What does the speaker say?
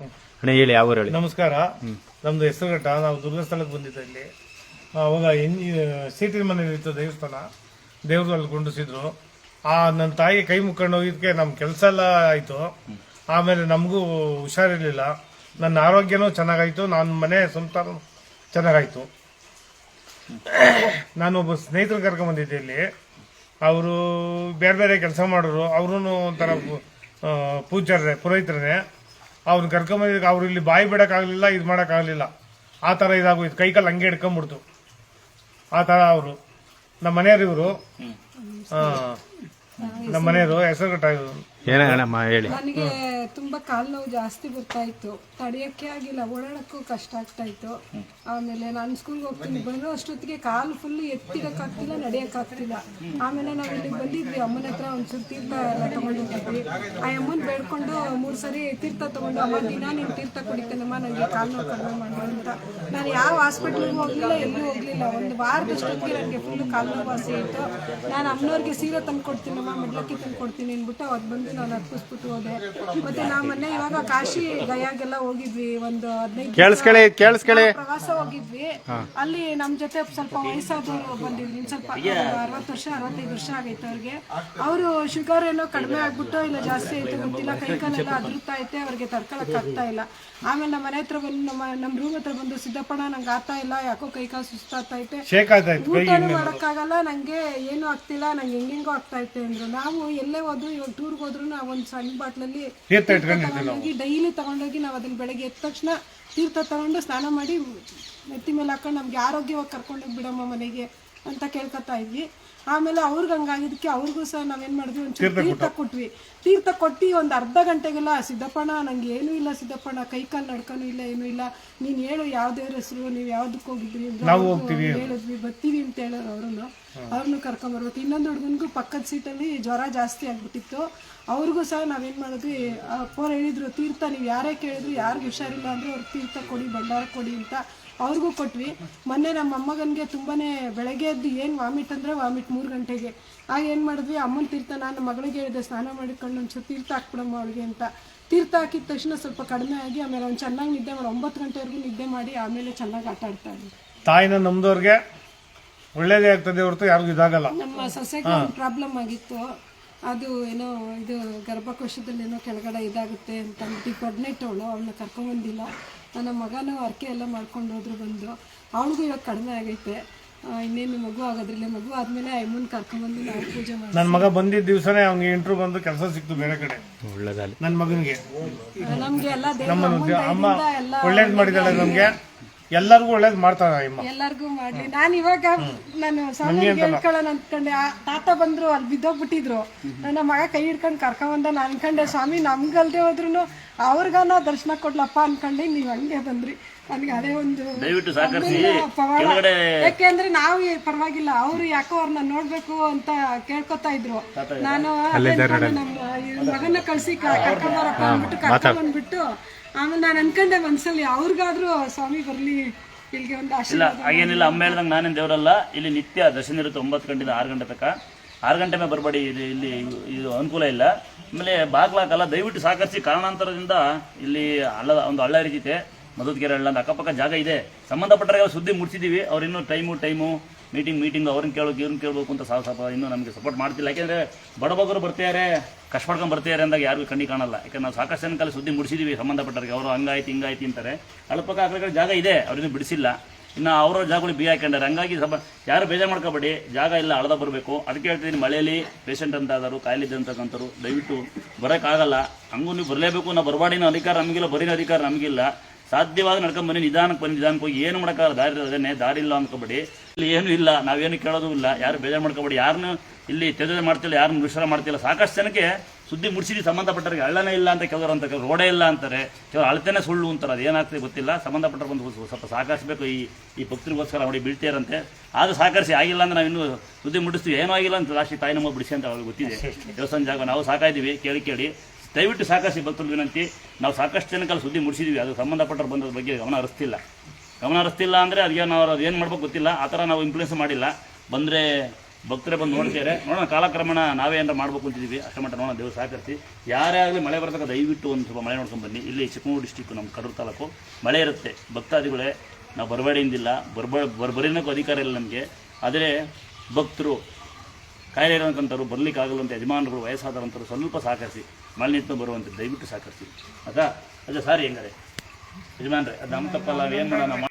ಅಣ್ಣ ಹೇಳಿ ಯಾವ ಊರು ಹೇಳಿ ನಮಸ್ಕಾರ ನಮ್ದು ಹೆಸರುಘಟ್ಟ. ನಾವು ದುರ್ಗಸ್ಥಳಕ್ಕೆ ಬಂದಿದ್ದೆ ಇಲ್ಲಿ. ಅವಾಗ ಎನ್ ಸೀಟಿನ ಮನೇಲಿ ಇತ್ತು ದೇವಸ್ಥಾನ. ದೇವ್ರಲ್ಲಿ ಕುಂಡಿಸಿದ್ರು ಆ ನನ್ನ ತಾಯಿ ಕೈ ಮುಕ್ಕೊಂಡು ಹೋಗಿದ್ದಕ್ಕೆ ನಮ್ಮ ಕೆಲಸ ಎಲ್ಲ ಆಯಿತು. ಆಮೇಲೆ ನಮಗೂ ಹುಷಾರಿರ್ಲಿಲ್ಲ. ನನ್ನ ಆರೋಗ್ಯನೂ ಚೆನ್ನಾಗಾಯಿತು. ನನ್ನ ಮನೆ ಸಂಸಾರ ಚೆನ್ನಾಗಾಯಿತು. ನಾನು ಒಬ್ಬ ಸ್ನೇಹಿತರು ಕರ್ಕೊಂಬಂದಿದ್ದೆ ಇಲ್ಲಿ. ಅವರು ಬೇರೆ ಬೇರೆ ಕೆಲಸ ಮಾಡೋರು ಅವರು ಒಂಥರ ಪೂಜಾರ್ರೆ ಪುರೋಹಿತರೇ ಅವ್ರನ್ನ ಕರ್ಕೊಂಬಂದಿದ್ದಕ್ಕೆ ಅವ್ರು ಇಲ್ಲಿ ಬಾಯಿ ಬಿಡೋಕ್ಕಾಗಲಿಲ್ಲ ಇದು ಮಾಡೋಕ್ಕಾಗಲಿಲ್ಲ. ಆ ಥರ ಇದಾಗೋಯ್ತು. ಕೈ ಕಾಲು ಹಂಗೆ ಹಿಡ್ಕೊಂಬಿಡ್ತು. ಆ ಥರ ಅವರು. ನಮ್ಮ ಮನೆಯವರು ಇವರು. ನಮ್ಮ ಮನೆಯವರು ಹೆಸರುಘಟ್ಟ ಹೇಳಿ ನನಗೆ ತುಂಬಾ ಕಾಲು ನೋವು ಜಾಸ್ತಿ ಬರ್ತಾ ಇತ್ತು. ತಡಿಯಕ್ಕೆ ಆಗಿಲ್ಲ, ಓಡಾಡಕ್ಕೂ ಕಷ್ಟ ಆಗ್ತಾ ಇತ್ತು. ಆಮೇಲೆ ನಾನು ಸ್ಕೂಲ್ಗೆ ಹೋಗ್ತೀನಿ. ಬಂದ್ರು ಅಷ್ಟೊತ್ತಿಗೆ ಕಾಲು ಫುಲ್ ಎತ್ತಿಡಕ್ಕಾಗ್ತಿಲ್ಲ, ನಡೆಯಕ್ಕಾಗ್ತಿಲ್ಲ. ಆಮೇಲೆ ನಾವು ಇಲ್ಲಿ ಬಂದಿದ್ವಿ. ಅಮ್ಮನ ಹತ್ರ ಒಂಚೂರು ತೀರ್ಥ ಎಲ್ಲ ತಗೊಂಡು ಹೋಗಿದ್ವಿ. ಆ ಅಮ್ಮನ ಬೇಡ್ಕೊಂಡು ಮೂರು ಸರಿ ತೀರ್ಥ ತಗೊಂಡು, ಅಮ್ಮ, ದಿನ ನೀನು ತೀರ್ಥ ಕುಡಿತೇನಮ್ಮ ನನಗೆ ಕಾಲು ನೋವು ಕಡಿಮೆ ಮಾಡು ಅಂತ. ನಾನು ಯಾವ ಹಾಸ್ಪಿಟ್ಲಿಗೂ ಹೋಗ್ಲಿಲ್ಲ, ಎಲ್ಲೂ ಹೋಗ್ಲಿಲ್ಲ. ಒಂದು ವಾರದಷ್ಟೊತ್ತಿಗೆ ನನಗೆ ಫುಲ್ ಕಾಲು ನೋವು ವಾಸಿ ಇತ್ತು ನಾನು ಅಮ್ಮನವ್ರಿಗೆ ಸೀರೆ ತಂದು ಕೊಡ್ತೀನಮ್ಮ ಮೆಡ್ಲಕ್ಕಿ ತಂದು ಕೊಡ್ತೀನಿ ಅಂದ್ಬಿಟ್ಟು ಅವತ್ತು ಬಂದು ನಾನು ಅರ್ಪಿಸ್ಬಿಟ್ಟು ಹೋದೆ. ಮತ್ತೆ ನಾವು ಮೊನ್ನೆ ಇವಾಗ ಕಾಶಿ ಗಯಾಗೆಲ್ಲ ಹೋಗಿದ್ವಿ ಒಂದು ಹದಿನೈದು ಕೇಳಿಸ್ಕೊಳ್ಳಿ ಕೇಳಿಸ್ಕೊಳ್ಳಿ ಪ್ರವಾಸ ಹೋಗಿದ್ವಿ. ಅಲ್ಲಿ ನಮ್ ಜೊತೆ ಸ್ವಲ್ಪ ವಯಸ್ಸಾದವರು ಬಂದಿದ್ರು ಸ್ವಲ್ಪ ಅರವತ್ತು ವರ್ಷ ಅರವತ್ತೈದು ವರ್ಷ ಆಗೈತೆ ಅವ್ರಿಗೆ. ಅವರು ಶುಗರ್ ಏನೋ ಕಡಿಮೆ ಆಗ್ಬಿಟ್ಟು ಇಲ್ಲ ಜಾಸ್ತಿ ಆಯ್ತು ಗೊತ್ತಿಲ್ಲ. ಕೈ ಕಾಲೆಲ್ಲ ಅದ್ರುತ್ತಾ ಐತೆ ಅವ್ರಿಗೆ ತಡ್ಕೊಳಕ್ ಆಗ್ತಾ ಇಲ್ಲ. ಆಮೇಲೆ ನಮ್ಮ ಮನೆ ಹತ್ರ ಬಂದು ನಮ್ಮ ನಮ್ ರೂಮ್ ಹತ್ರ ಬಂದು ಸಿದ್ದಪ್ಪಣ್ಣ ನಂಗೆ ಆಗ್ತಾ ಇಲ್ಲ ಯಾಕೋ ಕೈ ಕಾಲು ಸುಸ್ತಾಗ್ತಾ ಐತೆ. ಶೇಕ್ ಆಗ್ತಾಯಿತ್ತು ಊಟನೂ ಮಾಡೋಕ್ಕಾಗಲ್ಲ ನಂಗೆ ಏನು ಆಗ್ತಿಲ್ಲ ನಂಗೆ ಹೆಂಗೆಂಗೋ ಆಗ್ತಾ ಐತೆ ಅಂದ್ರು. ನಾವು ಎಲ್ಲೇ ಹೋದ್ರು ಇವಾಗ ಟೂರ್ಗೆ ಹೋದ್ರು ನಾವು ಒಂದು ಸಣ್ಣ ಬಾಟ್ಲಲ್ಲಿ ತಗೊಂಡೋಗಿ ಡೈಲಿ ತಗೊಂಡೋಗಿ ನಾವು ಅದನ್ನ ಬೆಳಗ್ಗೆ ಎದ್ದ ತಕ್ಷಣ ತೀರ್ಥ ತಗೊಂಡು ಸ್ನಾನ ಮಾಡಿ ನೆತ್ತಿ ಮೇಲೆ ಹಾಕೊಂಡು ನಮ್ಗೆ ಆರೋಗ್ಯವಾಗಿ ಕರ್ಕೊಂಡೋಗಿ ಬಿಡಮ್ಮ ಮನೆಗೆ. ಅಂತ ಕೇಳ್ಕೊತಾ ಇದ್ವಿ. ಆಮೇಲೆ ಅವ್ರಿಗೆ ಹಂಗಾಗಿದ್ದಕ್ಕೆ ಅವ್ರಿಗೂ ಸಹ ನಾವೇನು ಮಾಡಿದ್ವಿ ಒಂಚೂರು ತೀರ್ಥ ಕೊಟ್ವಿ. ತೀರ್ಥ ಕೊಟ್ಟು ಒಂದು ಅರ್ಧ ಗಂಟೆಗೆಲ್ಲ ಸಿದ್ದಪ್ಪಣ್ಣ ನಂಗೆ ಏನೂ ಇಲ್ಲ ಸಿದ್ದಪ್ಪಣ್ಣ ಕೈ ಕಾಲು ನಡ್ಕನೂ ಇಲ್ಲ ಏನೂ ಇಲ್ಲ. ನೀನು ಹೇಳು ಯಾವ ದೇವ್ರ ಹೆಸರು ನೀವು ಯಾವ್ದಕ್ಕೆ ಹೋಗಿದ್ರಿ ಹೇಳಿದ್ವಿ ಬರ್ತೀವಿ ಅಂತ ಹೇಳೋರು ಅವ್ರನ್ನು ಅವ್ರನ್ನೂ ಕರ್ಕೊಂಬರ್ಬೇಕು ಇನ್ನೊಂದು ಹುಡುಗನಿಗೂ ಪಕ್ಕದ ಸೀಟಲ್ಲಿ ಜ್ವರ ಜಾಸ್ತಿ ಆಗ್ಬಿಟ್ಟಿತ್ತು. ಅವ್ರಿಗೂ ಸಹ ನಾವೇನು ಮಾಡಿದ್ವಿ ಫೋನ್ ಹೇಳಿದ್ರು ತೀರ್ಥ ನೀವು ಯಾರೇ ಕೇಳಿದ್ರು ಯಾರಿಗೂ ಹುಷಾರಿಲ್ಲ ಅಂದರೆ ಅವ್ರಿಗೆ ತೀರ್ಥ ಕೊಡಿ ಭಂಡಾರ ಕೊಡಿ ಅಂತ. ಅವ್ರಿಗೂ ಕೊಟ್ವಿ. ಮೊನ್ನೆ ನಮ್ಮ ಮೊಮ್ಮಗನಿಗೆ ತುಂಬಾ ಬೆಳಗ್ಗೆ ಎದ್ದು ಏನು ವಾಮಿಟ್ ಅಂದರೆ ವಾಮಿಟ್ ಮೂರು ಗಂಟೆಗೆ. ಆಗ ಏನು ಮಾಡಿದ್ವಿ? ಅಮ್ಮನ ತೀರ್ಥ ನಾನು ಮಗಳಿಗೆ ಹೇಳಿದೆ ಸ್ನಾನ ಮಾಡಿಕೊಂಡು ಒಂಚೂರು ತೀರ್ಥ ಹಾಕ್ಬಿಡಮ್ಮ ಅವಳಿಗೆ ಅಂತ. ತೀರ್ಥ ಹಾಕಿದ ತಕ್ಷಣ ಸ್ವಲ್ಪ ಕಡಿಮೆ ಆಗಿ ಆಮೇಲೆ ಅವ್ನು ಚೆನ್ನಾಗಿ ನಿದ್ದೆ ಮಾಡಿ ಒಂಬತ್ತು ಗಂಟೆವರೆಗೂ ನಿದ್ದೆ ಮಾಡಿ ಆಮೇಲೆ ಚೆನ್ನಾಗಿ ಆಟ ಆಡ್ತಾ ಇದ್ವಿ ತಾಯಿನ ನಮ್ದವ್ರಿಗೆ ಒಳ್ಳೇದೇ ಆಗ್ತದೆ ಹೊರತು ಯಾರಿಗೂ ಇದಾಗಲ್ಲ. ನಮ್ಮ ಸೊಸೆಗೆ ಒಂದು ಪ್ರಾಬ್ಲಮ್ ಆಗಿತ್ತು. ಅದು ಏನೋ ಇದು ಗರ್ಭಕೋಶದಲ್ಲಿ ಏನೋ ಕೆಳಗಡೆ ಇದಾಗುತ್ತೆ ಅಂತ ಅಂದ್ಬಿಟ್ಟು ಪ್ರೆಗ್ನೆಂಟ್ ಅವಳು ಅವಳನ್ನ ಕರ್ಕೊಂಬಂದಿಲ್ಲ ನನ್ನ ಮಗನೂ ಹರಕೆ ಎಲ್ಲ ಮಾಡ್ಕೊಂಡು ಹೋದ್ರು ಬಂದು. ಅವಳಿಗೂ ಇವಾಗ ಕಡಿಮೆ ಆಗೈತೆ. ಇನ್ನೇನು ಮಗು ಆಗೋದ್ರಿಲ್ಲ ಮಗು ಆದ್ಮೇಲೆ ಅಮ್ಮನ ಕರ್ಕೊಂಡ್ಬಂದು ನಾವು ಪೂಜೆ ಮಾಡಿ ನನ್ನ ಮಗ ಬಂದಿದ್ದ ದಿವಸನೇ ಅವ್ನಿಗೆ ಇಂಟ್ರೂ ಬಂದು ಕೆಲಸ ಸಿಕ್ತು ಬೇರೆ ಕಡೆ. ಒಳ್ಳೇದಾಗಲಿ. ನನ್ನ ಮಗನಿಗೆ. ನಮಗೆ ಎಲ್ಲ ದೇವ್ರ ನಮ್ಮ ಅಮ್ಮನ್ ಅಮ್ಮ ದಯದಿಂದ ಎಲ್ಲ ಒಳ್ಳೇದು ಮಾಡಿದಾಳೆ ನಮಗೆ. ಎಲ್ಲರಿಗೂ ಒಳ್ಳೇದು ಅಮ್ಮ ಎಲ್ಲರಿಗೂ ಮಾಡ್ಲಿ. ನಾನು ಇವಾಗ ನಾನು ಸ್ವಾಮಿ ಹೇಳ್ಕೊಳ್ಳೋಣ ಅನ್ಕೊಂಡೆ. ಆ ತಾತ ಬಂದ್ರು ಅಲ್ಲಿ ಬಿದ್ದೋಗ್ಬಿಟ್ಟಿದ್ರು. ನನ್ನ ಮಗ ಕೈ ಹಿಡ್ಕೊಂಡು ಕರ್ಕೊಂಬಂದ ನಾನು ಅನ್ಕೊಂಡೆ ಸ್ವಾಮಿ ನಮ್ಗಲ್ದೆ ಹೋದ್ರು ಅವ್ರಿಗಾನ ದರ್ಶನ ಕೊಡ್ಲಪ್ಪ ಅನ್ಕೊಂಡೆ. ನೀವು ಹಂಗೆ ಬಂದ್ರಿ. ನನಗೆ ಅದೇ ಒಂದು ದಯವಿಟ್ಟು ಸಹಕರಿಸಿ. ಅಮ್ಮನ ಪವಾಡ. ಕೆಳಗಡೆ ಯಾಕೆಂದ್ರೆ ನಾವು ಪರವಾಗಿಲ್ಲ. ಅವ್ರು ಯಾಕೋ ಅವ್ರನ್ನ ನೋಡ್ಬೇಕು ಅಂತ ಕೇಳ್ಕೊತಾ ಇದ್ರು. ನಾನು ಅದೇ ನಮ್ಮ ಮಗನ ಕಳ್ಸಿ ಕರ್ಕೊಂಡ್ಬಾರಪ್ಪ ಅಂದ್ಬಿಟ್ಟು ಕರ್ಕೊಂಡ್ ಬಂದ್ಬಿಟ್ಟು ಆಮೇಲೆ ನಾನು ಅನ್ಕೊಂಡೆ ಮನ್ಸಲ್ಲಿ ಅವ್ರಿಗಾದ್ರೂ ಸ್ವಾಮಿ ಬರ್ಲಿ ಇಲ್ಲಿಗೆ ಒಂದು ಇಲ್ಲ ಆಶೀರ್ವಾದ ಹಾಗೇನಿಲ್ಲ ಅಮ್ಮ ಹೇಳ್ದಂಗೆ ನಾನೇನು ದೇವರಲ್ಲ ಇಲ್ಲಿ ನಿತ್ಯ ದರ್ಶನ ಇರುತ್ತೆ ಒಂಬತ್ತು ಗಂಟೆಯಿಂದ ಆರು ಗಂಟೆ ತನಕ. ಆರು ಗಂಟೆ ಮೇಲೆ ಬರಬೇಡಿ ಇಲ್ಲಿ ಇಲ್ಲಿ ಇದು ಅನುಕೂಲ ಇಲ್ಲ. ಆಮೇಲೆ ಬಾಗ್ಲಾಕಲ್ಲ ದಯವಿಟ್ಟು ಸಹಕರಿಸಿ ಕಾರಣಾಂತರದಿಂದ ಇಲ್ಲಿ ಹಳ್ಳ ಒಂದು ಹಳ್ಳ ಹರಿತೈತೆ ಮಧುದ್ಗೆರೆ ಹಳ್ಳ ಅಂತ ಅಕ್ಕಪಕ್ಕ ಜಾಗ ಇದೆ. ಸಂಬಂಧಪಟ್ಟರೆ ಸುದ್ದಿ ಮುಟ್ಸಿದ್ದೀವಿ ಅವ್ರು ಇನ್ನೂ ಟೈಮು ಟೈಮು. ಮೀಟಿಂಗ್ ಮೀಟಿಂಗ್ ಅವ್ರನ್ನ ಕೇಳೋಕೆ, ಇವ್ರನ್ನ ಕೇಳಬೇಕು ಅಂತ ಸಾಲ ಸ್ವಲ್ಪ ಇನ್ನೂ ನಮಗೆ ಸಪೋರ್ಟ್ ಮಾಡ್ತಿಲ್ಲ. ಯಾಕೆಂದರೆ ಬಡಬಗರು ಬರ್ತಿದ್ದಾರೆ ಕಷ್ಟಪಡ್ಕೊಂಡು ಬರ್ತಿದ್ದಾರೆ ಅಂದಾಗ ಯಾರಿಗೂ ಕಣ್ಣಿಗೆ ಕಾಣಲ್ಲ. ಯಾಕಂದ್ರೆ ನಾವು ಸಾಕಷ್ಟು ಜನಕಾಲ ಸುದ್ದಿ ಮುಡಿಸಿದ್ದೀವಿ ಸಂಬಂಧಪಟ್ಟವ್ರಿಗೆ. ಅವರು ಹಂಗಾಯ್ತು, ಹಿಂಗಾಯ್ತು ಅಂತಾರೆ. ಅಳಪಕ್ಕ ಆ ಜಾಗ ಇದೆ, ಅವ್ರನ್ನೂ ಬಿಡಿಸಿಲ್ಲ. ಇನ್ನು ಅವರ ಜಾಗಗಳು ಬಿ ಹಾಕೊಂಡಾರೆ ಹಂಗಾಗಿ ಸಬ, ಯಾರು ಬೇಜಾರು ಮಾಡ್ಕೋಬೇಡಿ. ಜಾಗ ಇಲ್ಲ, ಅಳದ ಬರಬೇಕು. ಅದಕ್ಕೆ ಹೇಳ್ತಿದ್ದೀನಿ, ಮಳೆಯಲ್ಲಿ ಪೇಷಂಟ್ ಅಂತ ಆದರು ಕಾಯಿಲೆ ದಯವಿಟ್ಟು ಬರೋಕ್ಕಾಗಲ್ಲ ಹಂಗೂ ನೀವು ಬರಲೇಬೇಕು ನಾವು ಬರಬಾಡಿನ ಅಧಿಕಾರ ನಮಗಿಲ್ಲ, ಬರೀನ ಅಧಿಕಾರ ನಮಗಿಲ್ಲ. ಸಾಧ್ಯವಾದ ನಡ್ಕೊಂಡ್ ಬನ್ನಿ ನಿಧಾನಕ್ಕೆ ಬನ್ನಿ ನಿಧಾನಕ್ಕೆ ಹೋಗಿ. ಏನು ಮಾಡೋಕ್ಕಾಗಲ್ಲ ದಾರಿ ಅದನ್ನೇ ದಾರಿ ಇಲ್ಲ ಅನ್ಕೋಬೇಡಿ. ಇಲ್ಲಿ ಏನೂ ಇಲ್ಲ ನಾವೇನು ಕೇಳೋದು ಇಲ್ಲ ಯಾರು ಬೇಜಾರು ಮಾಡ್ಕೊಬೇಡಿ. ಯಾರನ್ನು ಇಲ್ಲಿ ತೆಗೆದು ಮಾಡ್ತಿಲ್ಲ ಯಾರನ್ನು ಮಿಶ್ರ ಮಾಡ್ತಿಲ್ಲ. ಸಾಕಷ್ಟು ಜನಕ್ಕೆ ಸುದ್ದಿ ಮುಡಿಸಿದ್ವಿ ಸಂಬಂಧಪಟ್ಟವ್ರಿಗೆ. ಹಳ್ಳನೇ ಇಲ್ಲ ಅಂತ ಕೆಲವರು ಅಂತ ರೋಡೆ ರೋಡೇ ಇಲ್ಲ ಅಂತಾರೆ. ಕೆಲವರು ಅಳತೆನೇ ಸುಳ್ಳು ಅಂತಾರೆ ಅದು ಏನಾಗ್ತದೆ ಗೊತ್ತಿಲ್ಲ. ಸಂಬಂಧಪಟ್ಟರು ಬಂದು ಸ್ವಲ್ಪ ಸಹಕರಿಸಬೇಕು ಈ ಈ ಭಕ್ತರಿಗೋಸ್ಕರ ನೋಡಿ ಬೀಳ್ತೀರಂತೆ ಆದ್ರೂ ಸಹಕರಿಸಿ ಆಗಿಲ್ಲ ಅಂದ್ರೆ ನಾವು ಇನ್ನೂ ಸುದ್ದಿ ಮುಡಿಸ್ತೀವಿ. ಏನೂ ಆಗಿಲ್ಲ ಅಂತ ಲಾಸ್ಟಿಗೆ ತಾಯಿ ನಮ್ಮ ಬಿಡಿಸಿ ಅಂತ ಅವ್ರಿಗೆ ಗೊತ್ತಿದೆ. ದೇವಸ್ಥಾನ ಜಾಗ ನಾವು ಸಾಕಾಯಿದ್ದೀವಿ ಕೇಳಿ ಕೇಳಿ. ದಯವಿಟ್ಟು ಸಾಕಷ್ಟು ಭಕ್ತರು ವಿನಂತಿ. ನಾವು ಸಾಕಷ್ಟು ಜನಕ್ಕೆಲ್ಲ ಸುದ್ದಿ ಮುಡಿಸಿದ್ವಿ ಅದು ಸಂಬಂಧಪಟ್ಟರು ಬಂದದ ಬಗ್ಗೆ ಗಮನ ಹರಿಸ್ತಿಲ್ಲ. ಗಮನ ಹರಿಸ್ತಿಲ್ಲ ಅಂದರೆ ಅದಕ್ಕೆ ನಾವು ಅದು ಏನು ಮಾಡ್ಬೇಕು ಗೊತ್ತಿಲ್ಲ. ಆ ಥರ ನಾವು ಇನ್ಫ್ಲೂಯೆನ್ಸ್ ಮಾಡಿಲ್ಲ. ಬಂದರೆ ಭಕ್ತರೇ ಬಂದು ನೋಡ್ತಾರೆ ನೋಡೋಣ, ಕಾಲಕ್ರಮಣ ನಾವೇ ಏನಾರ ಮಾಡ್ಬೇಕು ಅಂತಿದ್ದೀವಿ ಅಷ್ಟು ಮಟ್ಟ ನೋಡೋಣ, ದೇವ್ರು ಸಹಕರಿಸಿ. ಯಾರೇ ಆಗಲಿ ಮಳೆ ಬರ್ತಕ್ಕ ದಯವಿಟ್ಟು ಒಂದು ಸ್ವಲ್ಪ ಮಳೆ ನೋಡ್ಕೊಂಡು ಬನ್ನಿ. ಇಲ್ಲಿ ಚಿಕ್ಕಮಗಳೂರು ಡಿಸ್ಟಿಕ್ ನಮ್ಮ ಕಡೂರು ತಾಲೂಕು ಮಳೆ ಇರುತ್ತೆ. ಭಕ್ತಾದಿಗಳೇ, ನಾವು ಬರಬೇಡಿಂದಿಲ್ಲ ಬರ್ಬ ಬರ್ಬರಿನಕ್ಕೂ ಅಧಿಕಾರ ಇಲ್ಲ ನಮಗೆ. ಆದರೆ ಭಕ್ತರು ಕಾಯಿಲೆ ಇರೋಂಥವ್ರು ಬರ್ಲಿಕ್ಕೆ ಆಗಲ್ಲ ಅಂತ ಯಜಮಾನರು ವಯಸ್ಸಾದಂಥವ್ರು ಸ್ವಲ್ಪ ಸಹಕರಿಸಿ. ಮಳೆ ನಿಂತು ಬರುವಂತೆ ದಯವಿಟ್ಟು ಸಹಕರಿಸಿ. ಅದ? ಅದೇ ಸಾರಿ ಹೆಂಗಾರೆ. ಯಜಮಾನ್ರೆ, ಅದು ನಮ್ಮ ತಪ್ಪಲ್ಲ ಏನು ಮಾಡೋಣ?